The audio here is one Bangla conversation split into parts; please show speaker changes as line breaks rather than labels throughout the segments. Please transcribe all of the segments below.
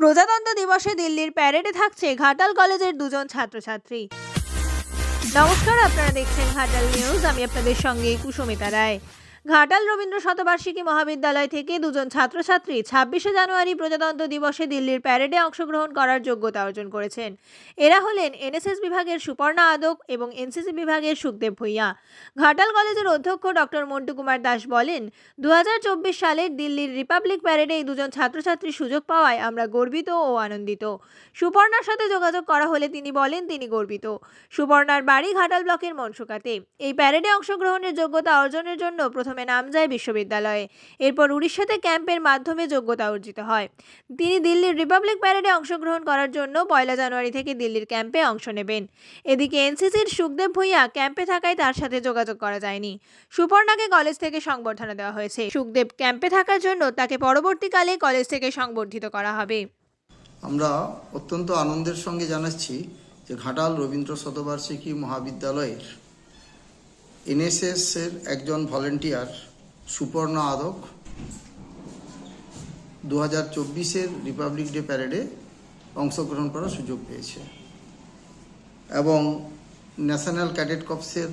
প্রজাতন্ত্র দিবসে দিল্লির প্যারেডে থাকছে ঘাটাল কলেজের দুজন ছাত্রছাত্রী। নমস্কার, আপনারা দেখছেন ঘাটাল নিউজ। আমি আপনাদের সঙ্গে কুসুমিতা রায়। ঘাটাল রবীন্দ্র শতবার্ষিকী মহাবিদ্যালয় থেকে দুজন ছাত্রছাত্রী ছাব্বিশে জানুয়ারি প্রজাতন্ত্র দিবসে দিল্লির প্যারেডে অংশগ্রহণ করার যোগ্যতা অর্জন করেছেন। এরা হলেন এনএসএস বিভাগের সুপর্ণা আদক এবং এনসিসি বিভাগের সুখদেব ভূঁইয়া। ঘাটাল কলেজের অধ্যক্ষ ডক্টর মন্টু কুমার দাস বলেন দু সালের দিল্লির রিপাবলিক প্যারেডে এই দুজন ছাত্রছাত্রী সুযোগ পাওয়ায় আমরা গর্বিত ও আনন্দিত। সুপর্ণার সাথে যোগাযোগ করা হলে তিনি বলেন, তিনি গর্বিত। সুপর্ণার বাড়ি ঘাটাল ব্লকের মনসুকাতে। এই প্যারেডে অংশগ্রহণের যোগ্যতা অর্জনের জন্য প্রথমে নাম যায় বিশ্ববিদ্যালয়ে। এরপর উড়িষ্যাতে ক্যাম্পের মাধ্যমে যোগ্যতা অর্জিত হয়। তিনি দিল্লির রিপাবলিক প্যারেডে অংশগ্রহণ করার জন্য পয়লা জানুয়ারি থেকে দিল্লির ক্যাম্পে অংশ নেবেন। এদিকে এনসিসির সুখদেব ভূঁইয়া ক্যাম্পে থাকায় তার সাথে যোগাযোগ করা যায়নি। সুপর্ণাকে কলেজ থেকে সংবর্ধনা দেওয়া হয়েছে। সুখদেব ক্যাম্পে থাকার জন্য তাকে পরবর্তীকালে কলেজ থেকে সংবর্ধিত করা হবে।
আমরা অত্যন্ত আনন্দের সঙ্গে জানাচ্ছি যে ঘাটাল রবীন্দ্র শতবার্ষিকী মহাবিদ্যালয়ের এনএসএস এর একজন ভলেন্টিয়ার সুপর্ণা আদক দু হাজার চব্বিশের রিপাবলিক ডে প্যারেডে অংশগ্রহণ করার সুযোগ পেয়েছে। এবং ন্যাশনাল ক্যাডেট কপসের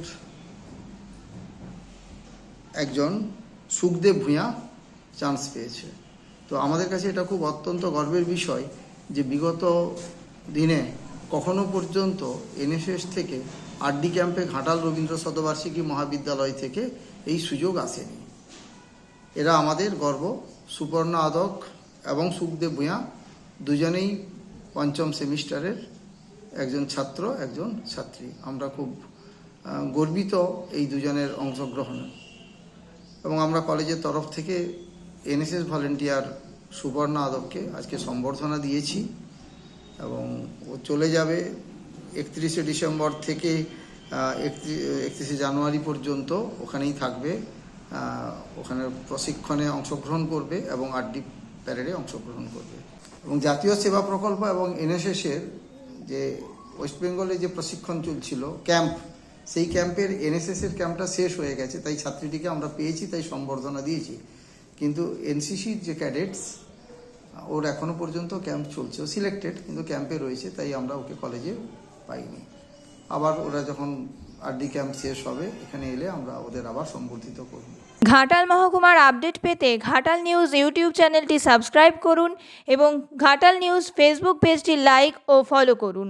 একজন সুখদেব ভূঁইয়া চান্স পেয়েছে। তো আমাদের কাছে এটা খুব অত্যন্ত গর্বের বিষয় যে বিগত দিনে কখনো পর্যন্ত এনএসএস থেকে আরডি ক্যাম্পে ঘাটাল রবীন্দ্র শতবার্ষিকী মহাবিদ্যালয় থেকে এই সুযোগ আসেনি। এরা আমাদের গর্ব, সুপর্ণা আদক এবং সুখদেব ভূঁয়া দুজনেই পঞ্চম সেমিস্টারের একজন ছাত্র, একজন ছাত্রী। আমরা খুব গর্বিত এই দুজনের অংশগ্রহণে। এবং আমরা কলেজের তরফ থেকে এনএসএস ভলেন্টিয়ার সুবর্ণ আদবকে আজকে সম্বর্ধনা দিয়েছি। এবং ও চলে যাবে একত্রিশে ডিসেম্বর থেকে একত্রিশে জানুয়ারি পর্যন্ত ওখানেই থাকবে। ওখানে প্রশিক্ষণে অংশগ্রহণ করবে এবং আরডি প্যারেডে অংশগ্রহণ করবে। এবং জাতীয় সেবা প্রকল্প এবং এনএসএসের যে ওয়েস্ট বেঙ্গলে যে প্রশিক্ষণ চলছিল, ক্যাম্প, সেই ক্যাম্পের এনএসএসের ক্যাম্পটা শেষ হয়ে গেছে। তাই ছাত্রীটিকে আমরা পেয়েছি, তাই সম্বর্ধনা দিয়েছি। কিন্তু এনসিসির যে ক্যাডেটস ওর এখনও পর্যন্ত ক্যাম্প চলছে। ও সিলেক্টেড কিন্তু ক্যাম্পে রয়েছে, তাই আমরা ওকে কলেজে পাইনি। আবার ওরা যখন আরডি ক্যাম্প শেষ হবে, এখানে এলে আমরা ওদের আবার সম্বর্ধিত করব।
ঘাটাল মহকুমার আপডেট পেতে ঘাটাল নিউজ ইউটিউব চ্যানেলটি সাবস্ক্রাইব করুন এবং ঘাটাল নিউজ ফেসবুক পেজটি লাইক ও ফলো করুন।